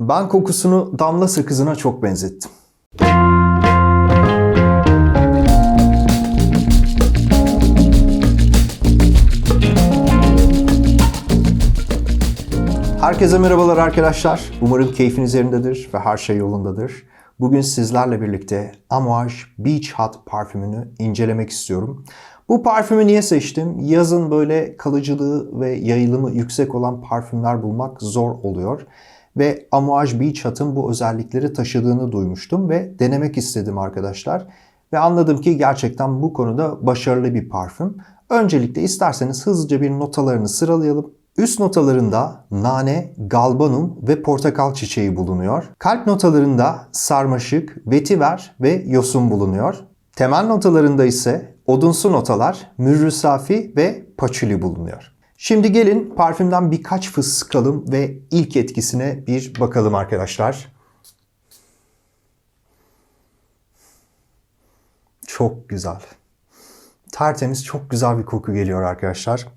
Ben kokusunu damla sakızına çok benzettim. Herkese merhabalar arkadaşlar. Umarım keyfiniz yerindedir ve her şey yolundadır. Bugün sizlerle birlikte Amouage Beach Hot parfümünü incelemek istiyorum. Bu parfümü niye seçtim? Yazın böyle kalıcılığı ve yayılımı yüksek olan parfümler bulmak zor oluyor. Ve Amouage Beach Hot'ın bu özellikleri taşıdığını duymuştum ve denemek istedim arkadaşlar. Ve anladım ki gerçekten bu konuda başarılı bir parfüm. Öncelikle isterseniz hızlıca bir notalarını sıralayalım. Üst notalarında nane, galbanum ve portakal çiçeği bulunuyor. Kalp notalarında sarmaşık, vetiver ve yosun bulunuyor. Temel notalarında ise odunsu notalar, mürrü safi ve paçuli bulunuyor. Şimdi gelin parfümden birkaç fıs sıkalım ve ilk etkisine bir bakalım arkadaşlar. Çok güzel. Tertemiz çok güzel bir koku geliyor arkadaşlar.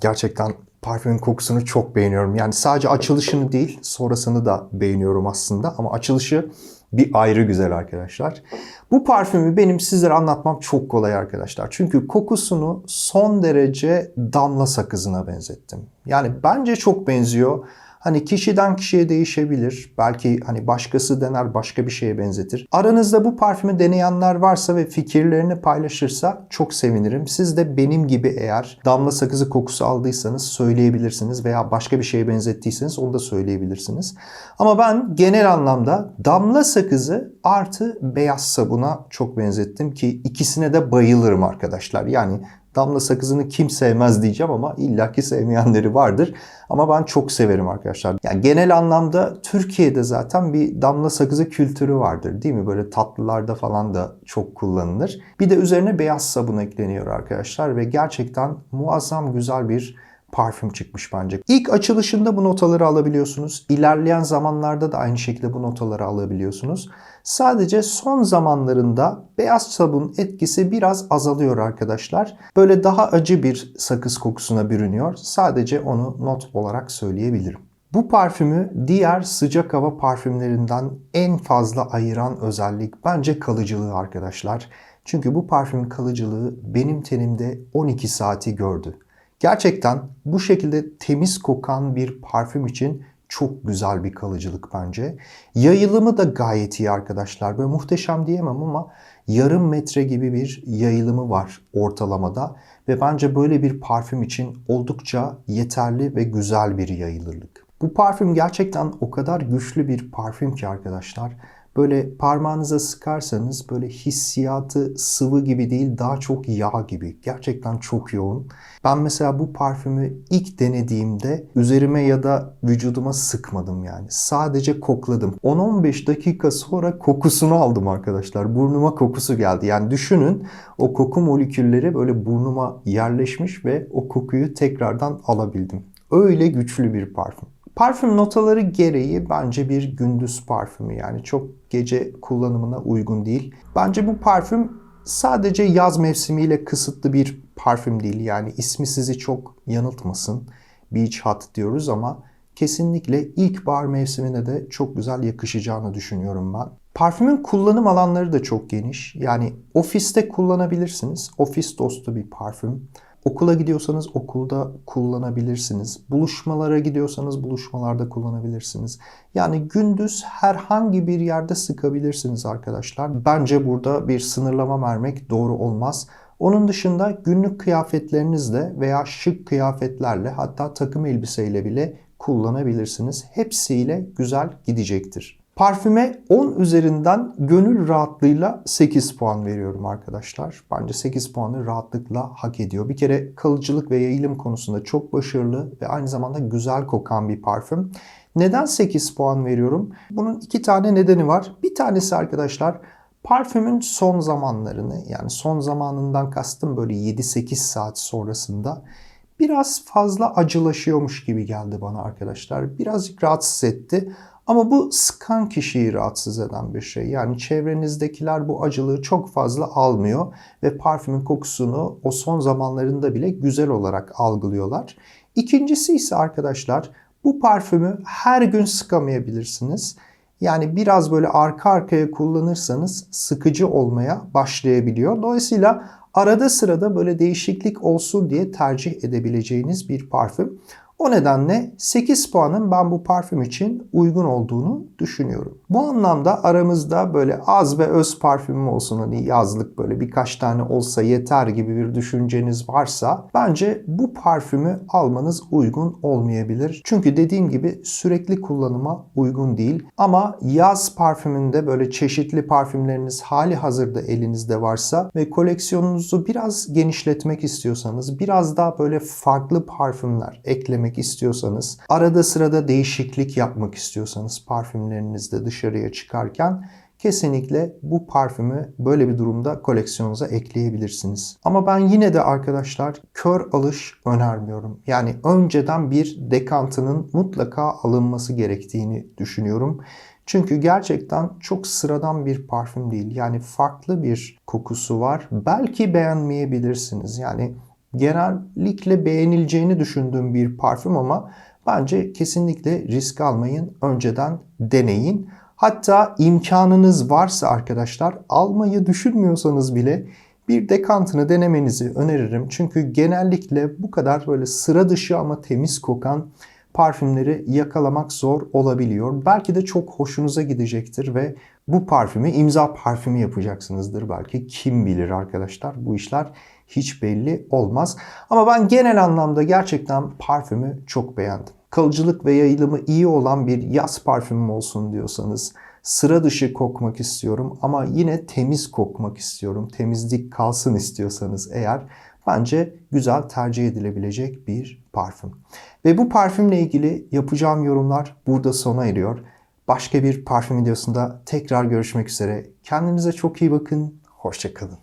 Gerçekten parfümün kokusunu çok beğeniyorum. Yani sadece açılışını değil, sonrasını da beğeniyorum aslında. Ama açılışı bir ayrı güzel arkadaşlar. Bu parfümü benim sizlere anlatmam çok kolay arkadaşlar. Çünkü kokusunu son derece damla sakızına benzettim. Yani bence çok benziyor. Hani kişiden kişiye değişebilir. Belki hani başkası dener başka bir şeye benzetir. Aranızda bu parfümü deneyenler varsa ve fikirlerini paylaşırsa çok sevinirim. Siz de benim gibi eğer damla sakızı kokusu aldıysanız söyleyebilirsiniz veya başka bir şeye benzettiyseniz onu da söyleyebilirsiniz. Ama ben genel anlamda damla sakızı artı beyaz sabuna çok benzettim ki ikisine de bayılırım arkadaşlar. Yani Damla sakızını kim sevmez diyeceğim ama illaki sevmeyenleri vardır. Ama ben çok severim arkadaşlar. Yani genel anlamda Türkiye'de zaten bir damla sakızı kültürü vardır değil mi? Böyle tatlılarda falan da çok kullanılır. Bir de üzerine beyaz sabun ekleniyor arkadaşlar ve gerçekten muazzam güzel bir parfüm çıkmış bence. İlk açılışında bu notaları alabiliyorsunuz. İlerleyen zamanlarda da aynı şekilde bu notaları alabiliyorsunuz. Sadece son zamanlarında beyaz sabun etkisi biraz azalıyor arkadaşlar. Böyle daha acı bir sakız kokusuna bürünüyor. Sadece onu not olarak söyleyebilirim. Bu parfümü diğer sıcak hava parfümlerinden en fazla ayıran özellik bence kalıcılığı arkadaşlar. Çünkü bu parfümün kalıcılığı benim tenimde 12 saati gördü. Gerçekten bu şekilde temiz kokan bir parfüm için çok güzel bir kalıcılık bence. Yayılımı da gayet iyi arkadaşlar. Böyle muhteşem diyemem ama yarım metre gibi bir yayılımı var ortalamada. Ve bence böyle bir parfüm için oldukça yeterli ve güzel bir yayılırlık. Bu parfüm gerçekten o kadar güçlü bir parfüm ki arkadaşlar. Böyle parmağınıza sıkarsanız böyle hissiyatı sıvı gibi değil daha çok yağ gibi. Gerçekten çok yoğun. Ben mesela bu parfümü ilk denediğimde üzerime ya da vücuduma sıkmadım yani. Sadece kokladım. 10-15 dakika sonra kokusunu aldım arkadaşlar. Burnuma kokusu geldi. Yani düşünün o koku molekülleri böyle burnuma yerleşmiş ve o kokuyu tekrardan alabildim. Öyle güçlü bir parfüm. Parfüm notaları gereği bence bir gündüz parfümü yani çok gece kullanımına uygun değil. Bence bu parfüm sadece yaz mevsimiyle kısıtlı bir parfüm değil. Yani ismi sizi çok yanıltmasın. Beach Hot diyoruz ama kesinlikle ilkbahar mevsimine de çok güzel yakışacağını düşünüyorum ben. Parfümün kullanım alanları da çok geniş. Yani ofiste kullanabilirsiniz. Ofis dostu bir parfüm. Okula gidiyorsanız okulda kullanabilirsiniz. Buluşmalara gidiyorsanız buluşmalarda kullanabilirsiniz. Yani gündüz herhangi bir yerde sıkabilirsiniz arkadaşlar. Bence burada bir sınırlama vermek doğru olmaz. Onun dışında günlük kıyafetlerinizle veya şık kıyafetlerle hatta takım elbiseyle bile kullanabilirsiniz. Hepsiyle güzel gidecektir. Parfüme 10 üzerinden gönül rahatlığıyla 8 puan veriyorum arkadaşlar. Bence 8 puanı rahatlıkla hak ediyor. Bir kere kalıcılık ve yayılım konusunda çok başarılı ve aynı zamanda güzel kokan bir parfüm. Neden 8 puan veriyorum? Bunun iki tane nedeni var. Bir tanesi arkadaşlar parfümün son zamanlarını yani son zamanından kastım böyle 7-8 saat sonrasında biraz fazla acılaşıyormuş gibi geldi bana arkadaşlar. Birazcık rahatsız etti. Ama bu sıkan kişiyi rahatsız eden bir şey. Yani çevrenizdekiler bu acılığı çok fazla almıyor ve parfümün kokusunu o son zamanlarında bile güzel olarak algılıyorlar. İkincisi ise arkadaşlar Bu parfümü her gün sıkamayabilirsiniz. Yani biraz böyle arka arkaya kullanırsanız sıkıcı olmaya başlayabiliyor. Dolayısıyla arada sırada böyle değişiklik olsun diye tercih edebileceğiniz bir parfüm. O nedenle 8 puanın ben bu parfüm için uygun olduğunu düşünüyorum. Bu anlamda aramızda böyle az ve öz parfümüm olsun hani yazlık böyle birkaç tane olsa yeter gibi bir düşünceniz varsa bence bu parfümü almanız uygun olmayabilir. Çünkü dediğim gibi sürekli kullanıma uygun değil. Ama yaz parfümünde böyle çeşitli parfümleriniz hali hazırda elinizde varsa ve koleksiyonunuzu biraz genişletmek istiyorsanız biraz daha böyle farklı parfümler eklemek istiyorsanız, arada sırada değişiklik yapmak istiyorsanız parfümlerinizde dışarıya çıkarken kesinlikle bu parfümü böyle bir durumda koleksiyonunuza ekleyebilirsiniz. Ama ben yine de arkadaşlar kör alış önermiyorum. Yani önceden bir dekantının mutlaka alınması gerektiğini düşünüyorum. Çünkü gerçekten çok sıradan bir parfüm değil. Yani farklı bir kokusu var. Belki beğenmeyebilirsiniz. Yani genellikle beğenileceğini düşündüğüm bir parfüm ama bence kesinlikle risk almayın. Önceden deneyin. Hatta imkanınız varsa arkadaşlar almayı düşünmüyorsanız bile bir dekantını denemenizi öneririm. Çünkü genellikle bu kadar böyle sıra dışı ama temiz kokan parfümleri yakalamak zor olabiliyor. Belki de çok hoşunuza gidecektir ve bu parfümü imza parfümü yapacaksınızdır belki. Kim bilir arkadaşlar bu işler hiç belli olmaz. Ama ben genel anlamda gerçekten parfümü çok beğendim. Kalıcılık ve yayılımı iyi olan bir yaz parfümüm olsun diyorsanız sıra dışı kokmak istiyorum ama yine temiz kokmak istiyorum. Temizlik kalsın istiyorsanız eğer Bence güzel tercih edilebilecek bir parfüm. Ve bu parfümle ilgili yapacağım yorumlar burada sona eriyor. Başka bir parfüm videosunda tekrar görüşmek üzere. Kendinize çok iyi bakın. Hoşçakalın.